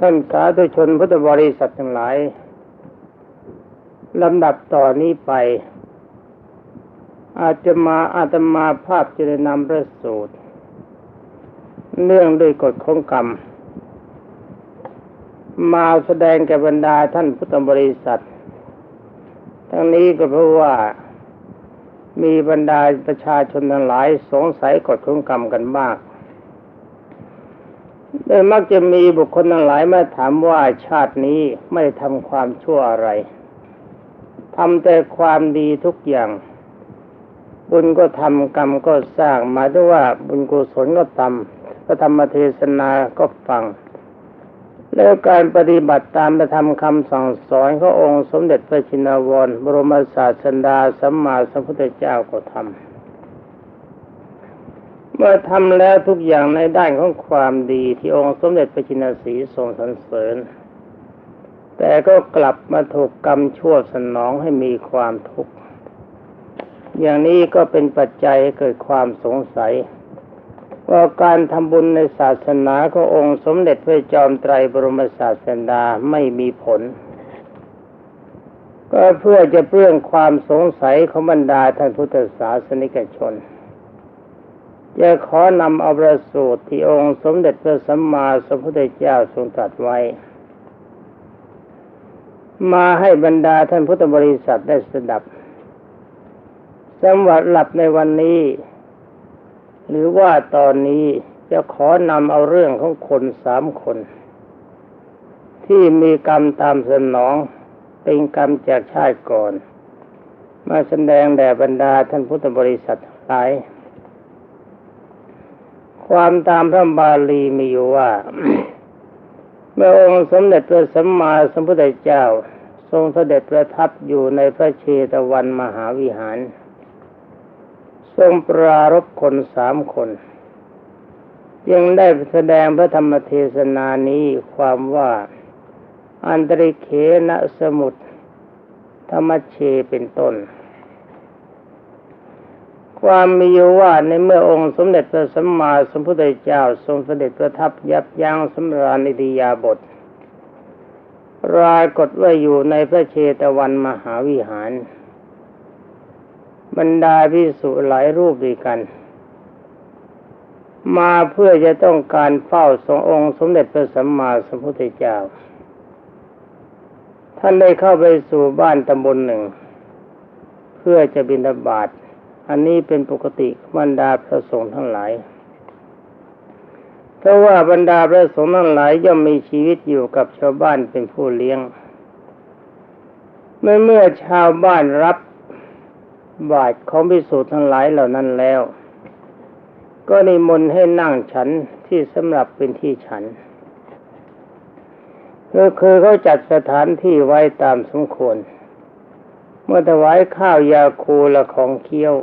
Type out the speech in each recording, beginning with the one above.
ท่านสาธุชนพุทธบริษัททั้งหลายลำดับต่อนนี้ไป อาจจะมาอาตมาภาพจะได้นำพระสูตร เนื่องด้วยกฎของกรรม มาแสดงแก่บรรดาท่านพุทธบริษัท ทั้งนี้ก็เพราะว่ามีบรรดาประชาชนทั้งหลายสงสัยกฎของกรรมกันมาก โดยมักจะมีบุคคลทั้งหลายมาถามว่าชาตินี้ไม่ทำความชั่วอะไรทำแต่ความดีทุกอย่าง บุญก็ทำกรรมก็สร้างหมายถึงว่าบุญกุศลก็ทำพระธรรมเทศนาก็ฟัง แล้วการปฏิบัติตามพระธรรมคำสั่งสอนขององค์สมเด็จพระชินวร บรมศาสดาสัมมาสัมพุทธเจ้าก็ทำ เมื่อทำแล้วทุกอย่างในด้านของความดีที่องค์สมเด็จพระจินสีทรงสรรเสริญ แต่ก็กลับมาถูกกรรมชั่วสนองให้มีความทุกข์อย่างนี้ก็เป็นปัจจัยให้เกิดความสงสัย ว่าการทำบุญในศาสนาขององค์สมเด็จพระจอมไตรบรมศาสดาไม่มีผล ก็เพื่อจะเปลื้องความสงสัยของบรรดาท่านพุทธศาสนิกชน จะขอนำเอาประสูตรที่องค์สมเด็จพระสัมมาสัมพุทธเจ้าทรงตรัสไว้ มาให้บรรดาท่านพุทธบริษัทได้สดับสำหรับหลับในวันนี้ หรือว่าตอนนี้จะขอนำเอาเรื่องของคนสามคน ที่มีกรรมตามสนองเป็นกรรมจากชาติก่อน มาแสดงแด่บรรดาท่านพุทธบริษัทหลาย ความตามพระบาลีมีอยู่ว่า เมื่อองค์สมเด็จพระสัมมาสัมพุทธเจ้า ทรงเสด็จประทับอยู่ในพระเชตวันมหาวิหาร ทรงปรารบคนสามคน ยังได้แสดงพระธรรมเทศนานี้ความว่าอันตริเขณสมุทรธรรมเชเป็นต้น ความมีอยู่ว่าในเมื่อองค์สมเด็จพระสัมมาสัมพุทธเจ้า ทรงเสด็จประทับยับยั้งสำราญอิทิยาบทรากฏว่าอยู่ในพระเชตวันมหาวิหาร บรรดาพิสุหลายรูปด้วยกัน มาเพื่อจะต้องการเฝ้าทรงองค์สมเด็จพระสัมมาสัมพุทธเจ้า ท่านได้เข้าไปสู่บ้านตำบลหนึ่ง เพื่อจะบิณฑบาต อันนี้เป็นปกติบรรดาพระสงฆ์ทั้งหลายเพราะว่าบรรดาพระสงฆ์ทั้งหลายย่อมมีชีวิตอยู่กับชาวบ้านเป็นผู้เลี้ยง เมื่อเมื่อชาวบ้านรับบาตรของพิสูจน์ทั้งหลายเหล่านั้นแล้ว ก็นิมนต์ให้นั่งฉันที่สำหรับเป็นที่ฉันก็คือเขาจัดสถานที่ไว้ตามสมควร เมื่อถวายข้าวยาคูละของเคี้ยว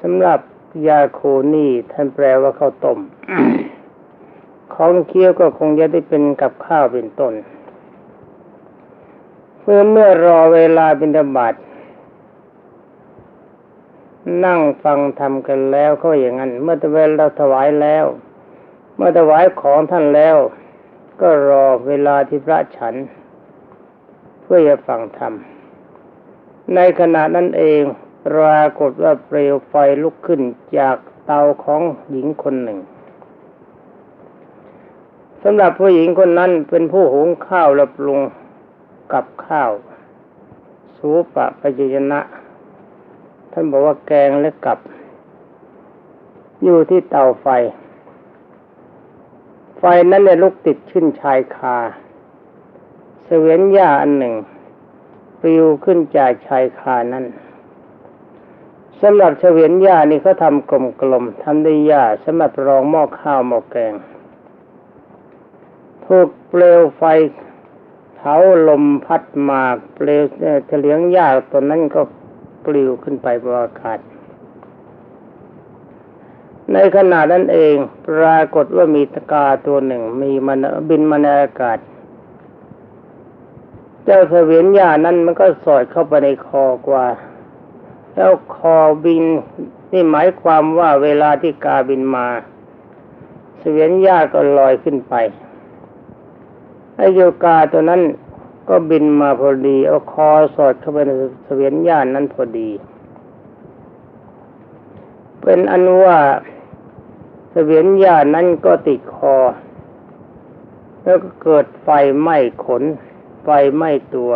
สำหรับยาคูนี่ท่านแปลว่าข้าวต้มของเคี้ยวก็คงจะได้เป็นกับข้าวเป็นต้นเพื่อเมื่อรอเวลาบิณฑบาตนั่งฟังทำกันแล้วเขาอย่างนั้น เมื่อตะเวนเราถวายแล้ว เมื่อถวายของท่านแล้ว ก็รอเวลาที่พระฉัน เพื่อจะฟังธรรม ในขณะนั้นเองปรากฏว่าเปลวไฟลุกขึ้นจากเตาของหญิงคนหนึ่งสำหรับผู้หญิงคนนั้นเป็นผู้หุงข้าวและปรุงกับข้าว สูปะปจยนะท่านบอกว่าแกงและกับ อยู่ที่เตาไฟ ไฟนั้นเนี่ยลุกติดขึ้นชายคาเสวียนหญ้าอันหนึ่ง ปลิวขึ้นจากชายคานั้นสำหรับเฉวียนหญ้านี่เขาทำกลมๆทำด้วยหญ้าสำหรับรองหม้อข้าวหม้อแกงถูกเปลวไฟเผาลมพัดมาเปลวเฉลียงหญ้าตัวนั้นก็ปลิวขึ้นไปบนอากาศในขณะนั้นเองปรากฏว่ามีตะกาตัวหนึ่ง มีมันบินมาในอากาศ เจ้าเสวียนหญ้านั้นมันก็สอดเข้าไปในคอกว่า แล้วคอบินนี่หมายความว่าเวลาที่กาบินมา เสวียนหญ้าก็ลอยขึ้นไปไอโยกาตัวนั้นก็บินมาพอดีเอาคอสอดเข้าไปในเสวียนยานั้นพอดี เป็นอันว่าเสวียนยานนั้นก็ติดคอ แล้วก็เกิดไฟไหม้ขน ไฟไหม้ตัว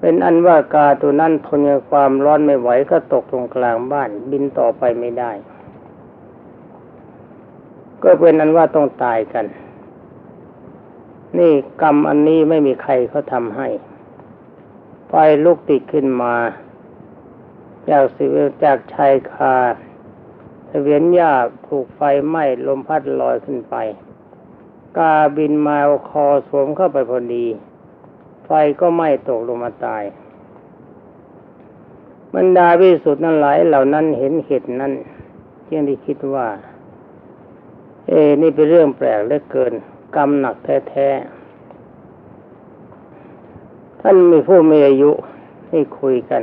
เป็นอันว่ากาตัวนั้นทนกับความร้อนไม่ไหวก็ตกตรงกลางบ้าน บินต่อไปไม่ได้ ก็เป็นอันว่าต้องตายกัน นี่กรรมอันนี้ไม่มีใครเขาทำให้ไฟลุกติดขึ้นมา จากสิวจากชายคาเสวียนหญ้าถูกไฟไหม้ลมพัดลอยขึ้นไป กาบินมาเอาคอสวมเข้าไปพอดี ไฟก็ไหม้ตกลงมาตายบรรดาวิสุทธ์นั้นหลายเหล่านั้นเห็นเหตุนั้นจึงได้คิดว่า เอ้นี่เป็นเรื่องแปลกเหลือเกิน กรรมหนักแท้ๆ ท่านมีผู้มีอายุให้คุยกัน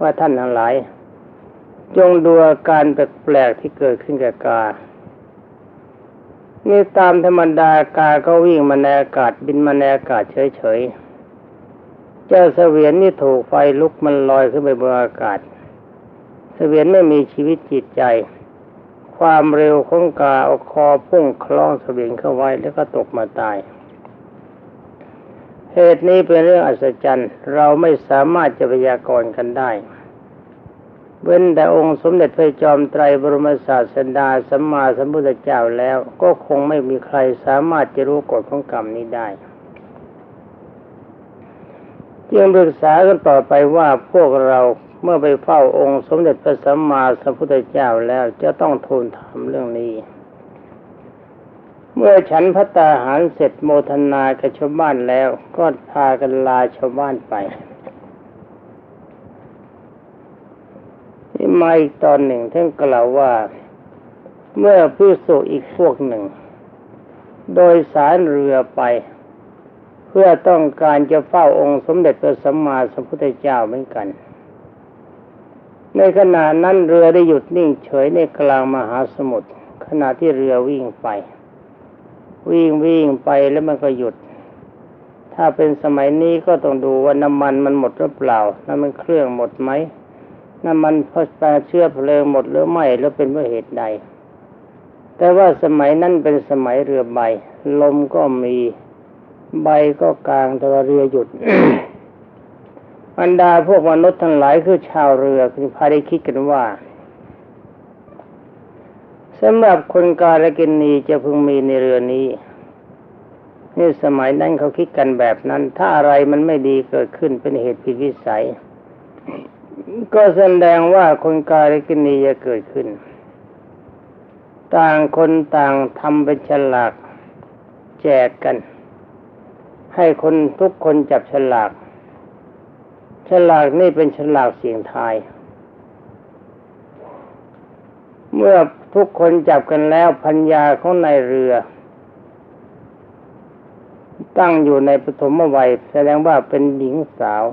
ว่าท่านทั้งหลาย จงดูอาการแปลกๆที่เกิดขึ้นกับกา นี่ตามธรรมดากาก็วิ่งมาในอากาศบินมาในอากาศเฉยๆ เจ้าเสวียนนี่ถูกไฟลุกมันลอยขึ้นไปบนอากาศ เสวียนไม่มีชีวิตจิตใจ ความเร็วของกาเอาคอพุ่งคล้องเสวียนเข้าไว้แล้วก็ตกมาตาย เหตุนี้เป็นเรื่องอัศจรรย์ เราไม่สามารถจะพยากรณ์กันได้ เว้นแต่องค์สมเด็จพระจอมไตรบรมศาสดาสัมมาสัมพุทธเจ้าแล้ว ก็คงไม่มีใครสามารถจะรู้กฎของกรรมนี้ได้จึงปรึกษากันต่อไปว่าพวกเราเมื่อไปเฝ้าองค์สมเด็จพระสัมมาสัมพุทธเจ้าแล้วจะต้องทูลถามเรื่องนี้ เมื่อฉันพัตตาหารเสร็จโมทนากับชาวบ้านแล้วก็พากันลาชาวบ้านไปที่ มาอีกตอนหนึ่งท่านกล่าวว่า เมื่อพิสุอีกพวกหนึ่ง โดยสารเรือไป เพื่อต้องการจะเฝ้าองค์สมเด็จพระสัมมาสัมพุทธเจ้าเหมือนกัน ในขณะนั้นเรือได้หยุดนิ่งเฉยในกลางมหาสมุทรขณะที่เรือวิ่งไป วิ่งวิ่งไปแล้วมันก็หยุด ถ้าเป็นสมัยนี้ก็ต้องดูว่าน้ำมันมันหมดหรือเปล่าน้ำมันเครื่องหมดไหม น้ำมันพอแปรเชื้อเพลิงหมดหรือไม่แล้วเป็นเพราะเหตุใด แต่ว่าสมัยนั้นเป็นสมัยเรือใบ ลมก็มีใบก็กลางแต่ว่าเรือหยุดบรรดาพวกมนุษย์ทั้งหลายคือชาวเรือคือพาได้คิดกันว่าสำหรับคนกาลกินีจะพึงมีในเรือนี้นี่สมัยนั้นเขาคิดกันแบบนั้น ถ้าอะไรมันไม่ดีเกิดขึ้นเป็นเหตุผิดวิสัย ก็แสดงว่าคนกาลิกินีจะเกิดขึ้น ต่างคนต่างทำเป็นฉลาก แจกกัน ให้คนทุกคนจับฉลาก ฉลากนี่เป็นฉลากเสียงทาย เมื่อทุกคนจับกันแล้วพัญญาของนายเรือ ตั้งอยู่ในปฐมวัยแสดงว่าเป็นหญิงสาว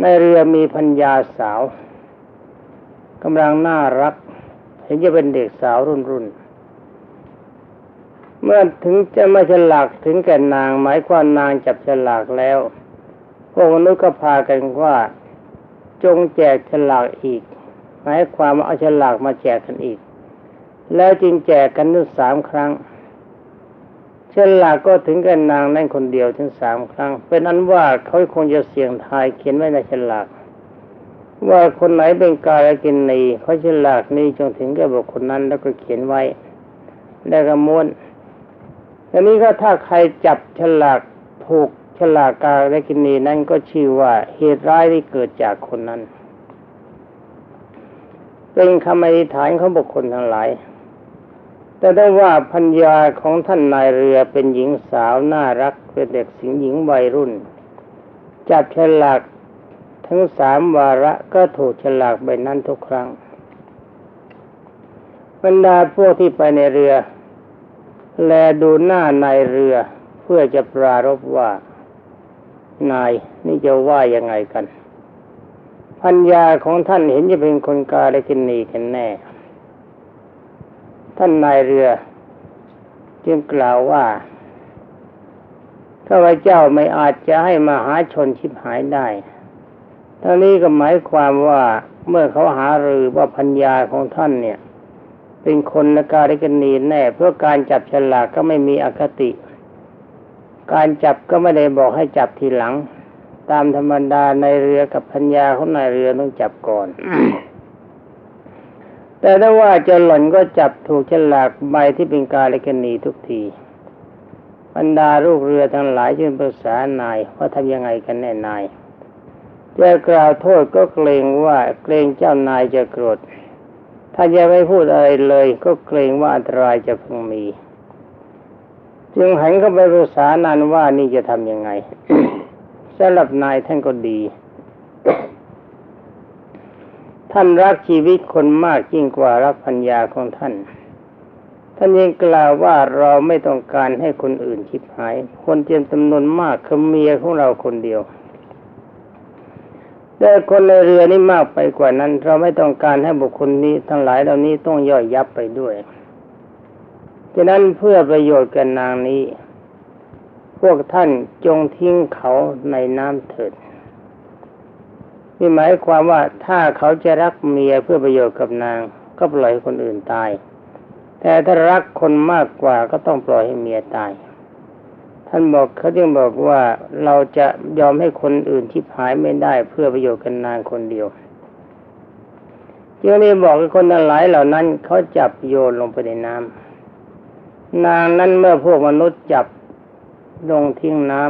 ในเรือมีพัญญาสาวกำลังน่ารัก เห็นจะเป็นเด็กสาวรุ่นรุ่นเมื่อถึงจะมาฉลากถึงแก่นาง หมายความนางจับฉลากแล้วพวกมนุษย์ก็พากันว่า จงแจกฉลากอีก หมายความว่าเอาฉลากมาแจกกันอีก แล้วจึงแจกกันถึงสามครั้ง ฉลากก็ถึงกันนางนั่นคนเดียวถึงสามครั้ง เป็นอันว่าเขาคงจะเสี่ยงทายเขียนไว้ในฉลากว่าคนไหนเป็นกาลกินนีเขาฉลากนี้จงถึงแก่บุคคลนั้นแล้วก็เขียนไว้แล้วก็ม้วนอันนี้ก็ถ้าใครจับฉลากถูกฉลากกาลกินีนั้นก็ชื่อว่าเหตุร้ายที่เกิดจากคนนั้น เป็นคำอธิษฐานของบุคคลทั้งหลาย แต่ได้ว่าพัญญาของท่านนายเรือเป็นหญิงสาวน่ารักเป็นเด็กสิงหญิงวัยรุ่น จับฉลากทั้งสามวาระก็ถูกฉลากใบนั้นทุกครั้งบรรดาพวกที่ไปในเรือ แลดูหน้านายเรือเพื่อจะปรารบว่า นายนี่จะว่ายังไงกัน พัญญาของท่านเห็นจะเป็นคนกาลกินีกันแน่ ท่านนายเรือ จึงกล่าวว่าข้าพเจ้าไม่อาจจะให้มหาชนชิบหายได้ทั้งนี้ก็หมายความว่าเมื่อเขาหารือว่าพัญญาของท่านเนี่ย เป็นคนนการิกนีแน่เพื่อการจับฉลากก็ไม่มีอคติ การจับก็ไม่ได้บอกให้จับทีหลัง ตามธรรมดาในเรือกับพัญญาของนายเรือต้องจับก่อน แต่ถ้าว่าจะหล่นก็จับถูกฉลากใบที่เป็นกาลิกนีทุกทีบรรดาลูกเรือทั้งหลายจึงปรึกษานายว่าทำยังไงกันแน่นายจะกล่าวโทษก็เกรงว่าเกรงเจ้านายจะโกรธ ถ้าจะไม่พูดอะไรเลยก็เกรงว่าอันตรายจะพึงมี จึงหันเข้าไปปรึกษานานว่านี่จะทำยังไงสำหรับนายท่านก็ดี ท่านรักชีวิตคนมากยิ่งกว่ารักพัญญาของท่าน ท่านยังกล่าวว่าเราไม่ต้องการให้คนอื่นชิบหาย คนเจียมจำนวนมากคือเมียของเราคนเดียว แต่คนในเรือนี่มากไปกว่านั้น เราไม่ต้องการให้บุคคลนี้ทั้งหลายเหล่านี้ต้องย่อยยับไปด้วยฉะนั้นเพื่อประโยชน์แก่นางนี้ พวกท่านจงทิ้งเขาในน้ำเถิด นี่หมายความว่าถ้าเขาจะรักเมียเพื่อประโยชน์กับนาง ก็ปล่อยคนอื่นตาย แต่ถ้ารักคนมากกว่าก็ต้องปล่อยให้เมียตาย ท่านบอกเขาจึงบอกว่าเราจะยอมให้คนอื่นที่หายไม่ได้เพื่อประโยชน์กันนางคนเดียวจึงได้บอกให้คนทั้งหลายเหล่านั้นเขาจับโยนลงไปในน้ำนางนั้นเมื่อพวกมนุษย์จับลงทิ้งน้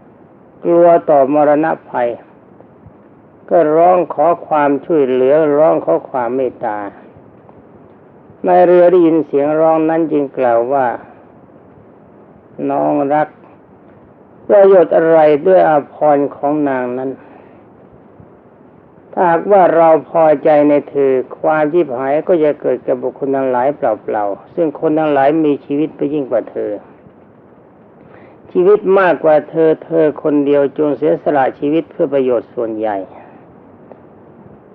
ำกลัวต่อมรณะภัย ก็ร้องขอความช่วยเหลือร้องขอความเมตตาในเรือได้ยินเสียงร้องนั้นจึงกล่าวว่า น้องรัก ประโยชน์อะไรด้วยอาภรณ์ของนางนั้น ถ้าหากว่าเราพอใจในเธอความที่หายก็จะเกิดกับบุคคลทั้งหลายเปล่าๆซึ่งคนทั้งหลายมีชีวิตไปยิ่งกว่าเธอ ชีวิตมากกว่าเธอ เธอคนเดียวจงเสียสละชีวิตเพื่อประโยชน์ส่วนใหญ่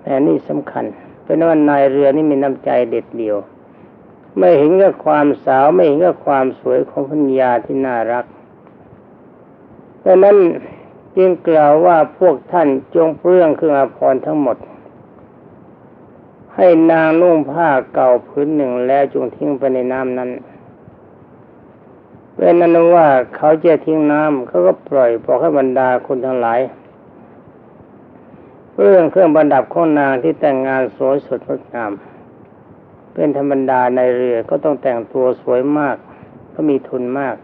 แต่นี่สำคัญ เป็นว่านายเรือนี่มีน้ำใจเด็ดเดียว ไม่เห็นกับความสาวไม่เห็นกับความสวยของพัญญาที่น่ารักดังนั้นจึงกล่าวว่าพวกท่านจงเปลื้องเครื่องอภรรทั้งหมด ให้นางนุ่งผ้าเก่าพื้นหนึ่งแล้วจงทิ้งไปในน้ำนั้นเป็นนั้นว่าเขาจะทิ้งน้ำเขาก็ปล่อยบอกให้บรรดาคนทั้งหลาย เรื่องเครื่องประดับของนางที่แต่งงานสวยสดงดงาม เป็นธรรมดาในเรือก็ต้องแต่งตัวสวยมาก ก็มีทุนมาก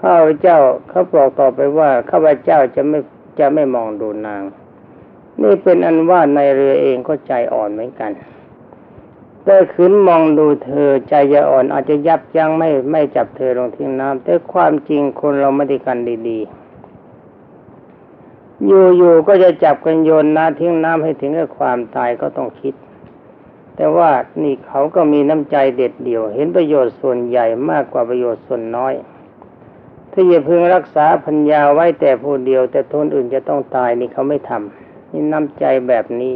ข้าพเจ้าเขาบอกต่อไปว่าข้าพเจ้าจะไม่จะไม่มองดูนาง นี่เป็นอันว่าในเรือเองก็ใจอ่อนเหมือนกันแต่ขืนมองดูเธอใจจะอ่อนอาจจะยับยั้งไม่ไม่จับเธอลงทิ้งน้ำแต่ความจริงคนเราไม่ได้กันดีๆ อยู่ๆก็จะจับกันโยนน้ำทิ้งน้ำให้ถึงกับความตายก็ต้องคิด แต่ว่านี่เขาก็มีน้ำใจเด็ดเดี่ยว เห็นประโยชน์ส่วนใหญ่มากกว่าประโยชน์ส่วนน้อย ถ้าอย่าพึงรักษาพัญญาไว้แต่ผู้เดียว แต่ทนอื่นจะต้องตายนี่เขาไม่ทำนี่น้ำใจแบบนี้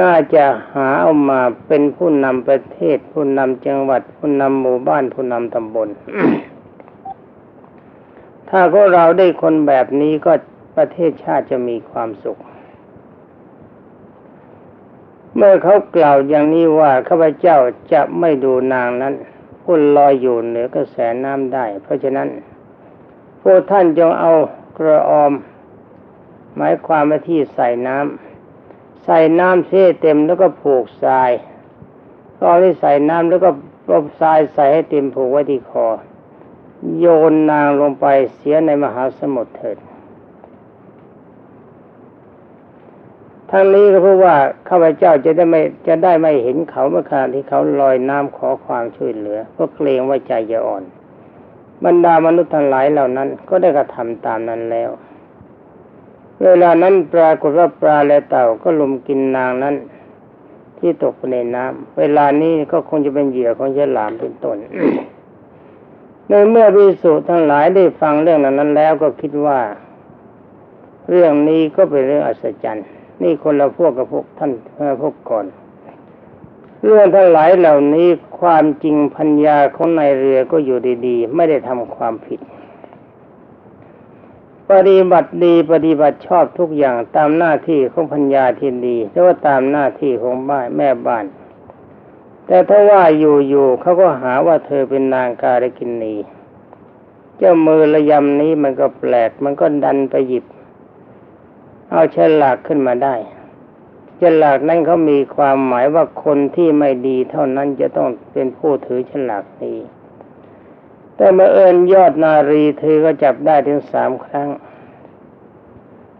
น่าจะหาเอามาเป็นผู้นำประเทศ ผู้นำจังหวัด ผู้นำหมู่บ้านผู้นำตำบลถ้าพวกเราได้คนแบบนี้ก็ ประเทศชาติจะมีความสุข เมื่อเขากล่าวอย่างนี้ว่าข้าพเจ้าจะไม่ดูนางนั้นพุ่นลอยอยู่เหนือกระแสน้ำได้ เพราะฉะนั้นพวกท่านจงเอากระออม หมายความว่าที่ใส่น้ำใส่น้ำเส้เต็มแล้วก็ผูกทรายตอนที่ใส่น้ำแล้วก็รบทรายใส่ให้เต็มผูกไว้ที่คอ โยนนางลงไปเสียในมหาสมุทรเถิด ทั้งนี้ก็เพราะว่าข้าพเจ้าจะได้ไม่จะได้ไม่เห็นเขาเมื่อขณะที่เขาลอยน้ำขอความช่วยเหลือเพราะเกรงว่าใจจะอ่อน บรรดามนุษย์ทั้งหลายเหล่านั้น ก็ได้กระทำตามนั้นแล้ว เวลานั้นปรากฏว่าปลาและเต่าก็ลุมกินนางนั้น ที่ตกในน้ำเวลานี้ก็คงจะเป็นเหยื่อของฉลามเป็นต้นในเมื่อวิสุทั้งหลายได้ฟังเรื่องนั้นแล้วก็คิดว่า เรื่องนี้ก็เป็นเรื่องอัศจรรย์ นี่คนละพวกกับพวกท่านพวกก่อน เรื่องทั้งหลายเหล่านี้ความจริงพัญญาของนายเรือก็อยู่ดีๆ ไม่ได้ทำความผิด ปฏิบัติดีปฏิบัติชอบทุกอย่างตามหน้าที่ของพัญญาที่ดีหรือว่าตามหน้าที่ของบ้านแม่บ้าน แต่ถ้าว่าอยู่ๆเขาก็หาว่าเธอเป็นนางการกินนีเจ้ามือระยำนี้มันก็แปลก มันก็ดันไปหยิบ เอาฉลากขึ้นมาได้ฉลากนั้นเขามีความหมายว่าคนที่ไม่ดีเท่านั้นจะต้องเป็นผู้ถือฉลากนี้แต่เมื่อเอิญยอดนารีเธอก็จับได้ถึงสามครั้ง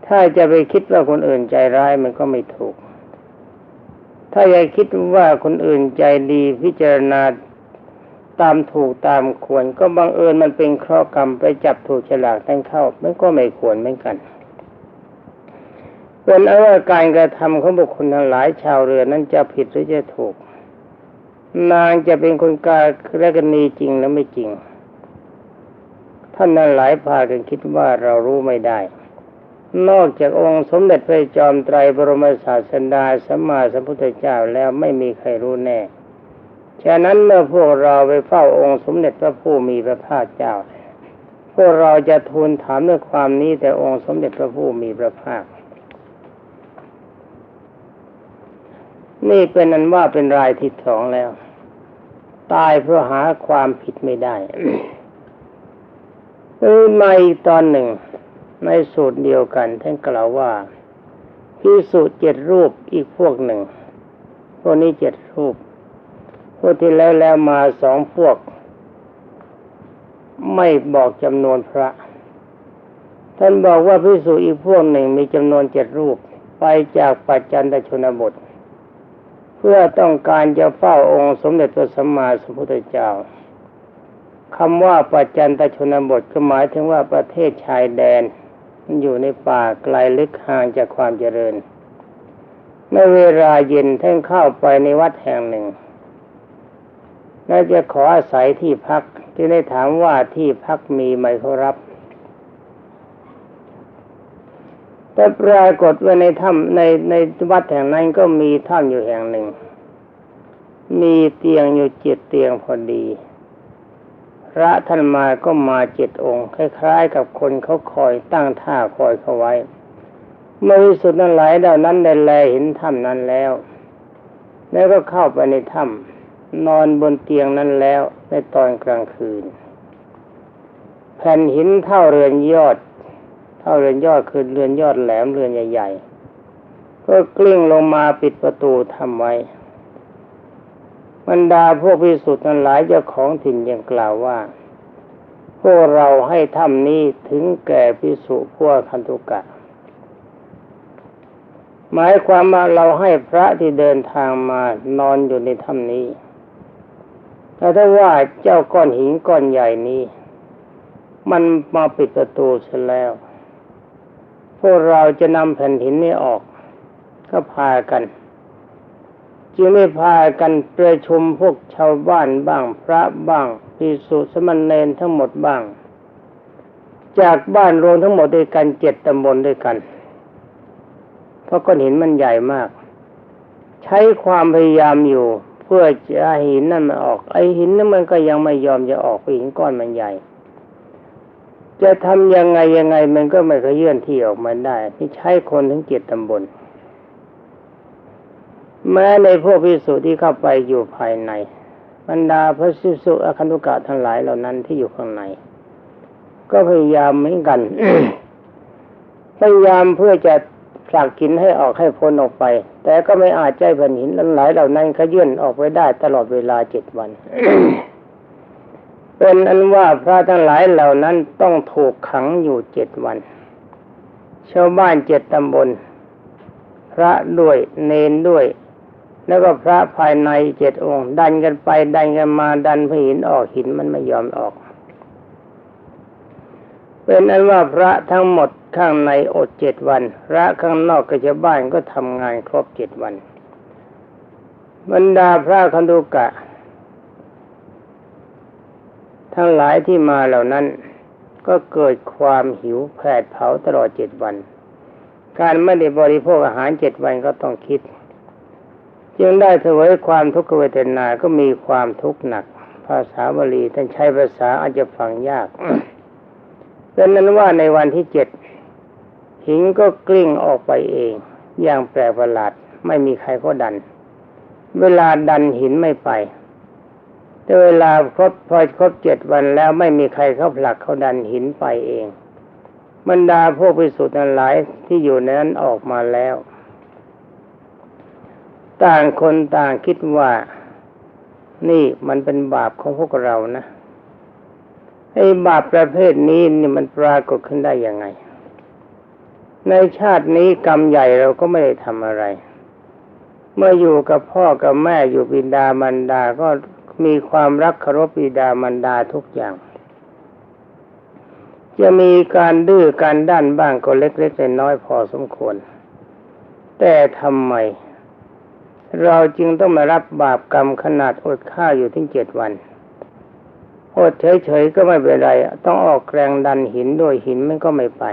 ถ้าจะไปคิดว่าคนอื่นใจร้ายมันก็ไม่ถูก ถ้าอยากคิดว่าคนอื่นใจดีพิจารณาตามถูกตามควร ก็บังเอิญมันเป็นเคราะห์กรรมไปจับถูกฉลากทั้งเข้ามันก็ไม่ควรเหมือนกัน เป็นเอาว่าการกระทำของบุคคลทั้งหลายชาวเรือนั้นจะผิดหรือจะถูก นางจะเป็นคนกาและกันนีจริงหรือไม่จริง ท่านนั้นหลายพากันคิดว่าเรารู้ไม่ได้ นอกจากองค์สมเด็จพระจอมไตรบรมศาสดาสัมมาสัมพุทธเจ้าแล้วไม่มีใครรู้แน่ฉะนั้นเมื่อพวกเราไปเฝ้าองค์สมเด็จพระผู้มีพระภาคเจ้า พวกเราจะทูลถามด้วยความนี้แต่องค์สมเด็จพระผู้มีพระภาค นี่เป็นนันว่าเป็นรายที่สองแล้ว ตายเพราะหาความผิดไม่ได้เออมาอีกตอนหนึ่ง ในสูตรเดียวกันท่านกล่าวว่าพิสูจน์เจ็ดรูปอีกพวกหนึ่ง พวกนี้เจ็ดรูป พวกที่แล้วแล้วมาสองพวก ไม่บอกจำนวนพระ ท่านบอกว่าพิสูจน์อีกพวกหนึ่งมีจำนวนเจ็ดรูป ไปจากปัจจันตชนบท พื่อต้องการจะเฝ้าองค์สมเด็จพระสัมมาสัมพุทธเจ้าคำว่าปัจจันตชนบทก็หมายถึงว่าประเทศชายแดนมันอยู่ในป่าไกลลึกห่างจากความเจริญในเวลาเย็นท่านเข้าไปในวัดแห่งหนึ่งน่าจะขออาศัยที่พักจึงได้ถามว่าที่พักมีไหมเขารับ แต่ปรากฏว่าในถ้ำในในวัดแห่งนั้นก็มีถ้ำอยู่แห่งหนึ่ง มีเตียงอยู่เจ็ดเตียงพอดี พระท่านมาก็มาเจ็ดองค์คล้ายๆ กับคนเขาคอยตั้งท่าคอยเขาไว้เมื่อวิสุทธิ์นั้นไหลดาวนั้นได้แลเห็นถ้ำนั้นแล้ว แล้วก็เข้าไปในถ้ำนอนบนเตียงนั้นแล้วในตอนกลางคืน แผ่นหินเท่าเรือนยอด เท่าเรือนยอดคือเรือนยอดแหลมเรือนใหญ่ๆ ก็กลิ้งลงมาปิดประตูทำไว้บรรดาพวกพิสุทธิ์นั้นหลายเจ้าของถิ่นยังกล่าวว่า พวกเราให้ถ้ำนี้ถึงแก่พิสุพวกคันตุกะ หมายความว่าเราให้พระที่เดินทางมานอนอยู่ในถ้ำนี้แต่ถ้าว่าเจ้าก้อนหินก้อนใหญ่นี้ มันมาปิดประตูเสียแล้ว วกเราจะนำแผ่นหินนี้ออก ก็พากัน จึงได้พากันประชุมพวกชาวบ้านบ้างพระบ้างพิสุสมณเณรทั้งหมดบ้าง จากบ้านรวมทั้งหมดด้วยกันเจ็ดตำบลด้วยกัน เพราะก้อนหินมันใหญ่มาก ใช้ความพยายามอยู่ เพื่อจะหินนั่นมันออก ไอหินนั้นมันก็ยังไม่ยอมจะออกหินก้อนมันใหญ่ จะทำยังไงยังไงมันก็ไม่เคยเยื่อนที่ออกมาได้ที่ใช้คนถึงเจ็ดตำบลแม้ในพวกพิสุที่เข้าไปอยู่ภายใน บรรดาพระสิสุอคันตุกะทั้งหลายเหล่านั้นที่อยู่ข้างใน ก็พยายามเหมือนกันพยายามเพื่อจะผลักหินให้ออกให้พ้นออกไป แต่ก็ไม่อาจใจแผ่นหินหลายเหล่านั้นขยื่นออกไปได้ตลอดเวลาเจ็ดวัน เป็นอันว่าพระทั้งหลายเหล่านั้นต้องถูกขังอยู่เจ็ดวัน ชาวบ้านเจ็ดตำบล พระด้วยเนนด้วย แล้วก็พระภายในเจ็ดองค์ ดันกันไปดันกันมาดันพหินออกหินมันไม่ยอมออก เป็นอันว่าพระทั้งหมดข้างในอดเจ็ดวัน พระข้างนอกกับชาวบ้านก็ทำงานครบเจ็ดวัน บรรดาพระคันธุกะ ทั้งหลายที่มาเหล่านั้น ก็เกิดความหิวแผดเผาตลอดเจ็ดวัน การไม่ได้บริโภคอาหารเจ็ดวันก็ต้องคิด จึงได้ถวายความทุกขเวทนา ก็มีความทุกข์หนัก ภาษาบาลีท่านใช้ภาษาอาจจะฟังยากเป็นนั้นว่าในวันที่เจ็ดหิงก็กลิ้งออกไปเอง อย่างแปลกประหลาดไม่มีใครก็ดัน เวลาดันหินไม่ไป แต่เวลาครบพอครบเจ็ดวันแล้วไม่มีใครเขาผลักเขาดันหินไปเองบรรดาพวกพิสุทธิ์นั้นหลายที่อยู่ในนั้นออกมาแล้ว ต่างคนต่างคิดว่า นี่มันเป็นบาปของพวกเรานะไอ้บาปประเภทนี้นี่มันปรากฏขึ้นได้ยังไง ในชาตินี้กรรมใหญ่เราก็ไม่ได้ทำอะไร เมื่ออยู่กับพ่อกับแม่อยู่บิดามารดาก็ มีความรักเคารพบิดามารดาทุกอย่าง จะมีการดื้อการด้านบ้างก็เล็กๆน้อยพอสมควร แต่ทำไม เราจึงต้องมารับบาปกรรมขนาดอดข้าวอยู่ถึงเจ็ดวันอดเฉยๆก็ไม่เป็นไร ต้องออกแรงดันหินด้วยหินมันก็ไม่ไป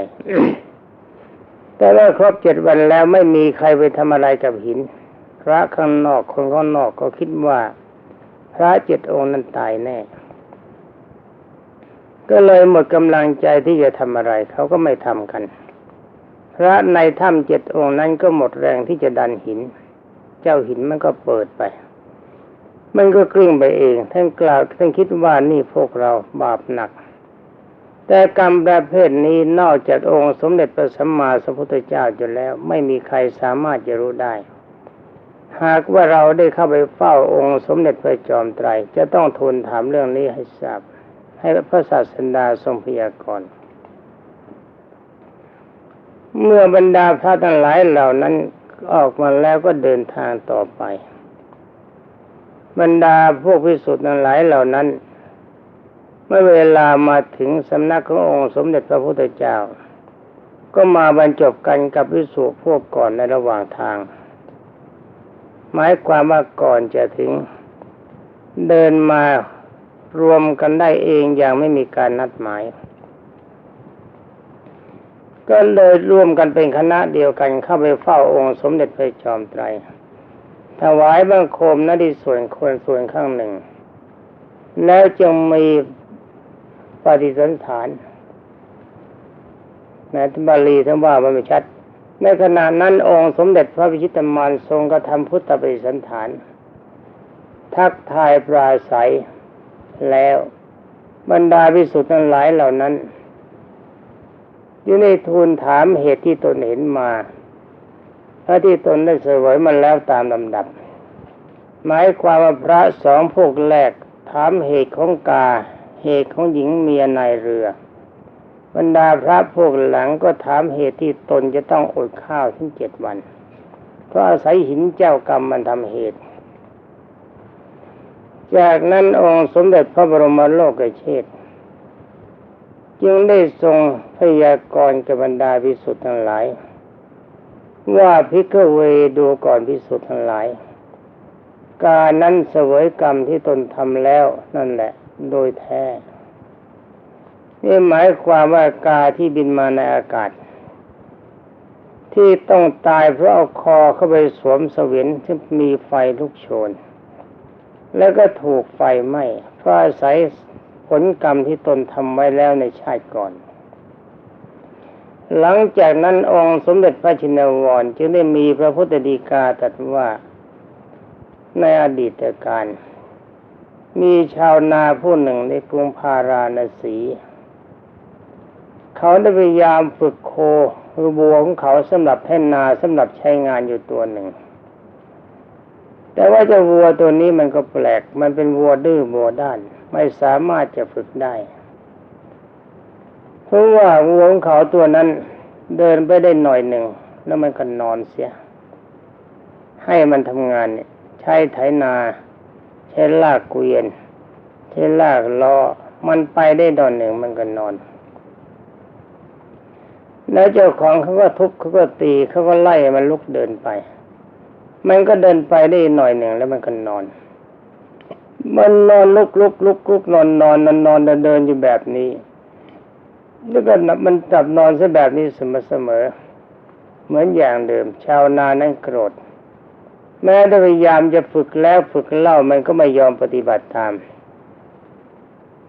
แต่ว่าครบเจ็ดวันแล้วไม่มีใครไปทำอะไรกับหิน พระข้างนอกคนข้างนอกก็คิดว่า พระเจ็ดองค์นั้นตายแน่ ก็เลยหมดกำลังใจที่จะทำอะไร เขาก็ไม่ทำกัน พระในถ้ำเจ็ดองค์นั้นก็หมดแรงที่จะดันหิน เจ้าหินมันก็เปิดไป มันก็กลิ้งไปเอง ท่านกล่าวท่านคิดว่านี่พวกเราบาปหนัก แต่กรรมประเภทนี้นอกจากองค์สมเด็จพระสัมมาสัมพุทธเจ้าอยู่แล้ว ไม่มีใครสามารถจะรู้ได้ หากว่าเราได้เข้าไปเฝ้าองค์สมเด็จพระจอมไตร จะต้องทูลถามเรื่องนี้ให้ทราบ ให้พระศาสดาทรงพยากรณ์เมื่อบรรดาพระทั้งหลายเหล่านั้นออกมาแล้วก็เดินทางต่อไป บรรดาพวกพิสุทธิ์ทั้งหลายเหล่านั้น เมื่อเวลามาถึงสำนักขององค์สมเด็จพระพุทธเจ้า ก็มาบรรจบกันกับพิสุพวกก่อนในระหว่างทาง หมายความว่าก่อนจะถึงเดินมารวมกันได้เองอย่างไม่มีการนัดหมาย ก็เลยร่วมกันเป็นคณะเดียวกันเข้าไปเฝ้าองค์สมเด็จพระจอมไตรถวายบังคมนที่ส่วนคนส่วนข้างหนึ่ง แล้วจึงมีปฏิสันฐานแม้บาลีทั้งว่ามันไม่ชัด ในขณะนั้นองค์สมเด็จพระพิชิตมารทรงกระทำพุทธปฏิสันฐาน ทักทายปราศัยแล้วบรรดาพิสุทธิ์ทั้งหลายเหล่านั้นอยู่ในทูลถามเหตุที่ตนเห็นมาพระที่ตนได้เสวยมาแล้วตามลำดับ หมายความว่าพระสองพวกแรกถามเหตุของกา เหตุของหญิงเมียในเรือ บรรดาพระพวกหลังก็ถามเหตุที่ตนจะต้องอดข้าวถึงเจ็ดวัน เพราะอาศัยหินเจ้ากรรมมันทำเหตุ จากนั้นองค์สมเด็จพระบรมโลกเชษจึงได้ทรงพยากรณ์กับบรรดาพิสุทธิ์ทั้งหลาย ว่าพิกเวดูก่อนพิสุทธิ์ทั้งหลาย การนั้นเสวยกรรมที่ตนทำแล้วนั่นแหละ โดยแท้ นี่หมายความว่ากาที่บินมาในอากาศ ที่ต้องตายเพราะเอาคอเข้าไปสวมสวินที่มีไฟลุกโชน แล้วก็ถูกไฟไหม้เพราะอาศัยผลกรรมที่ตนทำไว้แล้วในชาติก่อน หลังจากนั้นองค์สมเด็จพระชินวรจึงได้มีพระพุทธดีกาตรัสว่าในอดีตการ มีชาวนาผู้หนึ่งในกรุงพาราณสี เขาได้พยายามฝึกโคหรือบัวของเขาสำหรับให้นาสำหรับใช้งานอยู่ตัวหนึ่ง แต่ว่าเจ้าวัวตัวนี้มันก็แปลก มันเป็นวัวดื้อวัวด้าน ไม่สามารถจะฝึกได้ เพราะว่าวัวของเขาตัวนั้นเดินไปได้หน่อยหนึ่ง แล้วมันก็นอนเสีย ให้มันทำงานเนี่ยใช้ไถนา ใช้ลากเกวียน ใช้ลากล้อมันไปได้ดอนหนึ่งมันก็นอน แล้วเจ้าของเขาก็ทุบเขาก็ตีเขาก็ไล่มันลุกเดินไป มันก็เดินไปได้หน่อยหนึ่งแล้วมันก็นอน มันนอนลุกลุกลุกลุกนอนนอนนอนนอนเดินเดินอยู่แบบนี้แล้วก็มันจับนอนซะแบบนี้เสมอเสมอ เหมือนอย่างเดิม ชาวนานั้นโกรธ แม้ได้พยายามจะฝึกแล้วฝึกเล่ามันก็ไม่ยอมปฏิบัติตาม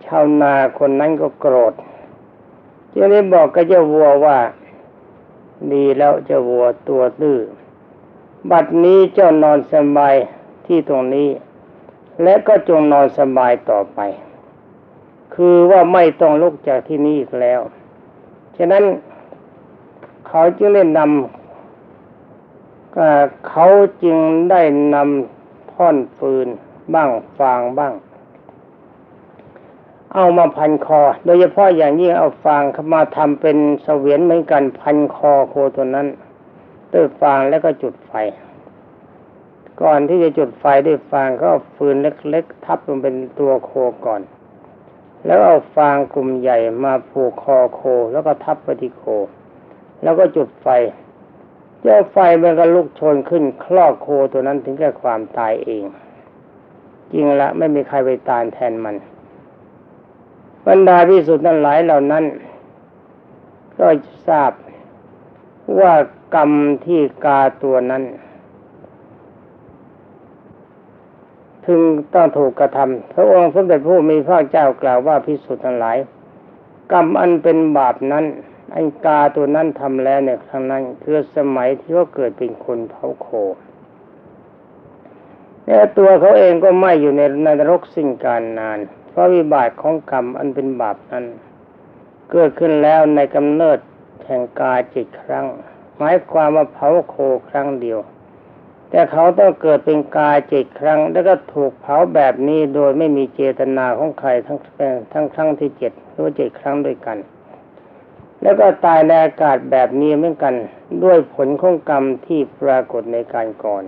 ชาวนาคนนั้นก็โกรธ จึงได้บอกกับเจ้าวัวว่าดีแล้วเจ้าวัวตัวตื้อบัดนี้เจ้านอนสบายที่ตรงนี้ และก็จงนอนสบายต่อไป คือว่าไม่ต้องลุกจากที่นี่อีกแล้ว ฉะนั้นเขาจึงได้นำเขาจึงได้นำท่อนฟืนบ้างฟางบ้าง เอามาพันคอ โดยเฉพาะอย่างยิ่งเอาฟางเข้ามาทำเป็นเสวียนเหมือนกันพันคอโคตัวนั้นด้วยฟางแล้วก็จุดไฟ ก่อนที่จะจุดไฟด้วยฟางก็เอาฟืนเล็กๆทับลงเป็นตัวโคก่อน แล้วเอาฟางกลุ่มใหญ่มาผูกคอโคแล้วก็ทับไปที่โค แล้วก็จุดไฟ เจ้าไฟมันก็ลุกโชนขึ้นคลอกโคตัวนั้นถึงแก่ความตายเอง จริงละไม่มีใครไปตายแทนมัน บรรดาพิสุทธิ์นั้นหลายเหล่านั้น ก็ทราบว่ากรรมที่กาตัวนั้นถึงต้องถูกกระทำพระองค์สมเด็จพระมีพระเจ้ากล่าวว่าพิสุทธิ์ทั้งหลาย กรรมอันเป็นบาปนั้นไอ้กาตัวนั้นทำแล้วเนี่ยครั้งนั้นคือสมัยที่เขาเกิดเป็นคนเผาโคแต่ตัวเขาเองก็ไม่อยู่ในนรกสิ่งการนาน เพราะวิบากของกรรมอันเป็นบาปนั้น เกิดขึ้นแล้วในกำเนิดแห่งกายจิตครั้ง หมายความว่าเผาโคครั้งเดียว แต่เขาต้องเกิดเป็นกาเจ็ดครั้ง แล้วก็ถูกเผาแบบนี้โดยไม่มีเจตนาของใครทั้งทั้งครั้งที่เจ็ดหรือเจ็ดครั้งด้วยกัน แล้วก็ตายในอากาศแบบนี้เหมือนกัน ด้วยผลของกรรมที่ปรากฏในการก่อน